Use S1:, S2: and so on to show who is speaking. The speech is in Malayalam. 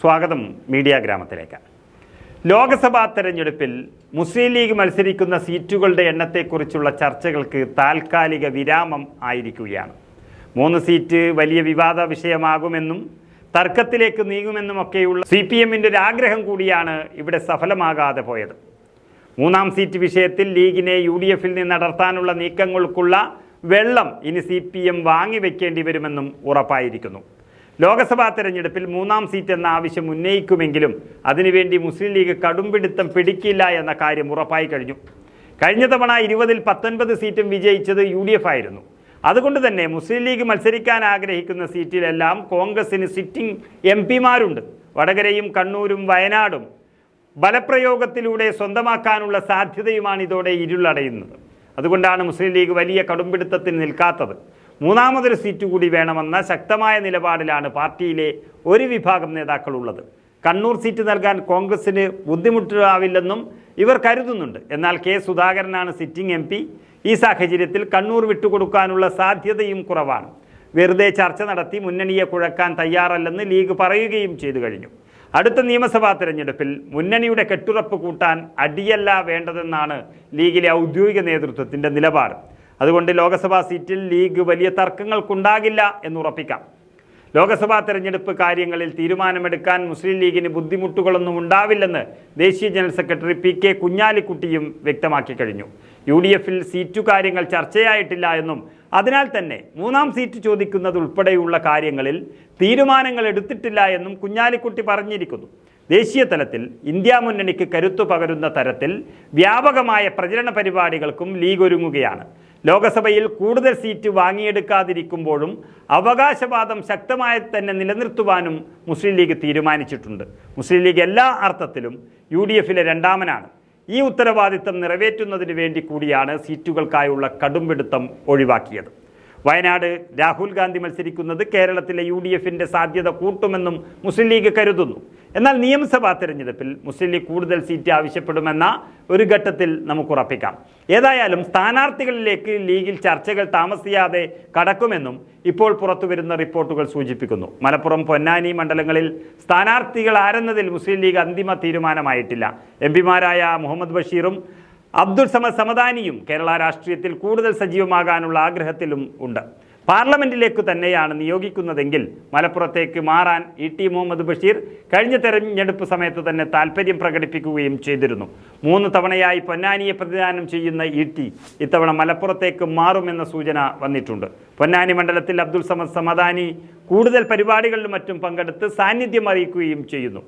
S1: സ്വാഗതം മീഡിയ ഗ്രാമത്തിലേക്ക്. ലോക്സഭാ തെരഞ്ഞെടുപ്പിൽ മുസ്ലിം ലീഗ് മത്സരിക്കുന്ന സീറ്റുകളുടെ എണ്ണത്തെക്കുറിച്ചുള്ള ചർച്ചകൾക്ക് താൽക്കാലിക വിരാമം ആയിരിക്കുകയാണ്. മൂന്ന് സീറ്റ് വലിയ വിവാദ വിഷയമാകുമെന്നും തർക്കത്തിലേക്ക് നീങ്ങുമെന്നുമൊക്കെയുള്ള സി പി എമ്മിന്റെ ഒരു ആഗ്രഹം കൂടിയാണ് ഇവിടെ സഫലമാകാതെ പോയത്. മൂന്നാം സീറ്റ് വിഷയത്തിൽ ലീഗിനെ യു ഡി എഫിൽ നിന്ന് അടർത്താനുള്ള നീക്കങ്ങൾക്കുള്ള വെള്ളം ഇനി സി പി എം വാങ്ങിവെക്കേണ്ടി വരുമെന്നും ഉറപ്പായിരിക്കുന്നു. ലോക്സഭാ തെരഞ്ഞെടുപ്പിൽ മൂന്നാം സീറ്റ് എന്ന ആവശ്യം ഉന്നയിക്കുമെങ്കിലും അതിനുവേണ്ടി മുസ്ലിം ലീഗ് കടുംപിടുത്തം പിടിക്കില്ല എന്ന കാര്യം ഉറപ്പായി കഴിഞ്ഞു. കഴിഞ്ഞ തവണ ഇരുപതിൽ പത്തൊൻപത് സീറ്റും വിജയിച്ചത് യു ഡി എഫ് ആയിരുന്നു. അതുകൊണ്ട് തന്നെ മുസ്ലിം ലീഗ് മത്സരിക്കാൻ ആഗ്രഹിക്കുന്ന സീറ്റിലെല്ലാം കോൺഗ്രസിന് സിറ്റിംഗ് എം പിമാരുണ്ട്. വടകരയും കണ്ണൂരും വയനാടും ബലപ്രയോഗത്തിലൂടെ സ്വന്തമാക്കാനുള്ള സാധ്യതയുമാണ് ഇതോടെ ഇരുളടയുന്നത്. അതുകൊണ്ടാണ് മുസ്ലിം ലീഗ് വലിയ കടുംപിടുത്തത്തിൽ നിൽക്കാത്തത്. മൂന്നാമതൊരു സീറ്റ് കൂടി വേണമെന്ന ശക്തമായ നിലപാടിലാണ് പാർട്ടിയിലെ ഒരു വിഭാഗം നേതാക്കളുള്ളത്. കണ്ണൂർ സീറ്റ് നൽകാൻ കോൺഗ്രസിന് ബുദ്ധിമുട്ടാവില്ലെന്നും ഇവർ കരുതുന്നുണ്ട്. എന്നാൽ കെ സുധാകരനാണ് സിറ്റിംഗ് എം ഈ സാഹചര്യത്തിൽ കണ്ണൂർ വിട്ടുകൊടുക്കാനുള്ള സാധ്യതയും കുറവാണ്. വെറുതെ ചർച്ച നടത്തി മുന്നണിയെ കുഴക്കാൻ തയ്യാറല്ലെന്ന് ലീഗ് പറയുകയും ചെയ്തു കഴിഞ്ഞു. അടുത്ത നിയമസഭാ തെരഞ്ഞെടുപ്പിൽ മുന്നണിയുടെ കെട്ടുറപ്പ് കൂട്ടാൻ അടിയല്ല വേണ്ടതെന്നാണ് ലീഗിലെ ഔദ്യോഗിക നേതൃത്വത്തിന്റെ നിലപാട്. അതുകൊണ്ട് ലോക്സഭാ സീറ്റിൽ ലീഗ് വലിയ തർക്കങ്ങൾക്കുണ്ടാകില്ല എന്നുറപ്പിക്കാം ലോക്സഭാ തെരഞ്ഞെടുപ്പ് കാര്യങ്ങളിൽ തീരുമാനമെടുക്കാൻ മുസ്ലിം ലീഗിന് ബുദ്ധിമുട്ടുകളൊന്നും ഉണ്ടാവില്ലെന്ന് ദേശീയ ജനറൽ സെക്രട്ടറി പി കെ കുഞ്ഞാലിക്കുട്ടിയും വ്യക്തമാക്കി കഴിഞ്ഞു. യു ഡി എഫിൽ സീറ്റു കാര്യങ്ങൾ ചർച്ചയായിട്ടില്ല എന്നും അതിനാൽ തന്നെ മൂന്നാം സീറ്റ് ചോദിക്കുന്നത് ഉൾപ്പെടെയുള്ള കാര്യങ്ങളിൽ തീരുമാനങ്ങൾ എടുത്തിട്ടില്ല എന്നും കുഞ്ഞാലിക്കുട്ടി പറഞ്ഞിരിക്കുന്നു. ദേശീയ തലത്തിൽ ഇന്ത്യ മുന്നണിക്ക് കരുത്തു പകരുന്ന തരത്തിൽ വ്യാപകമായ പ്രചരണ പരിപാടികൾക്കും ലീഗ് ഒരുങ്ങുകയാണ്. ലോക്സഭയിൽ കൂടുതൽ സീറ്റ് വാങ്ങിയെടുക്കാതിരിക്കുമ്പോഴും അവകാശവാദം ശക്തമായി തന്നെ നിലനിർത്തുവാനും മുസ്ലിം ലീഗ് തീരുമാനിച്ചിട്ടുണ്ട്. മുസ്ലിം ലീഗ് എല്ലാ അർത്ഥത്തിലും യു ഡി എഫിലെ രണ്ടാമനാണ്. ഈ ഉത്തരവാദിത്തം നിറവേറ്റുന്നതിന് വേണ്ടി കൂടിയാണ് സീറ്റുകൾക്കായുള്ള കടുംപിടുത്തം ഒഴിവാക്കിയത്. വയനാട് രാഹുൽ ഗാന്ധി മത്സരിക്കുന്നത് കേരളത്തിലെ യു ഡി എഫിന്റെ സാധ്യത കൂട്ടുമെന്നും മുസ്ലിം ലീഗ് കരുതുന്നു. എന്നാൽ നിയമസഭാ തെരഞ്ഞെടുപ്പിൽ മുസ്ലിം ലീഗ് കൂടുതൽ സീറ്റ് ആവശ്യപ്പെടുമെന്ന ഒരു ഘട്ടത്തിൽ നമുക്ക് ഉറപ്പിക്കാം. ഏതായാലും സ്ഥാനാർത്ഥികളിലേക്ക് ലീഗിൽ ചർച്ചകൾ താമസിയാതെ കടക്കുമെന്നും ഇപ്പോൾ പുറത്തുവരുന്ന റിപ്പോർട്ടുകൾ സൂചിപ്പിക്കുന്നു. മലപ്പുറം പൊന്നാനി മണ്ഡലങ്ങളിൽ സ്ഥാനാർത്ഥികൾ ആരെന്നതിൽ മുസ്ലിം ലീഗ് അന്തിമ തീരുമാനമായിട്ടില്ല. എം പിമാരായ മുഹമ്മദ് ബഷീറും അബ്ദുൾ സമദ് സമദാനിയും കേരള രാഷ്ട്രീയത്തിൽ കൂടുതൽ സജീവമാകാനുള്ള ആഗ്രഹത്തിലും ഉണ്ട്. പാർലമെന്റിലേക്ക് തന്നെയാണ് നിയോഗിക്കുന്നതെങ്കിൽ മലപ്പുറത്തേക്ക് മാറാൻ ഇ ടി മുഹമ്മദ് ബഷീർ കഴിഞ്ഞ തെരഞ്ഞെടുപ്പ് സമയത്ത് തന്നെ താല്പര്യം പ്രകടിപ്പിക്കുകയും ചെയ്തിരുന്നു. മൂന്ന് തവണയായി പൊന്നാനിയെ പ്രതിദാനം ചെയ്യുന്ന ഇ ടി ഇത്തവണ മലപ്പുറത്തേക്ക് മാറുമെന്ന സൂചന വന്നിട്ടുണ്ട്. പൊന്നാനി മണ്ഡലത്തിൽ അബ്ദുൾ സമദ് സമദാനി കൂടുതൽ പരിപാടികളിലും മറ്റും പങ്കെടുത്ത് സാന്നിധ്യം അറിയിക്കുകയും ചെയ്യുന്നു.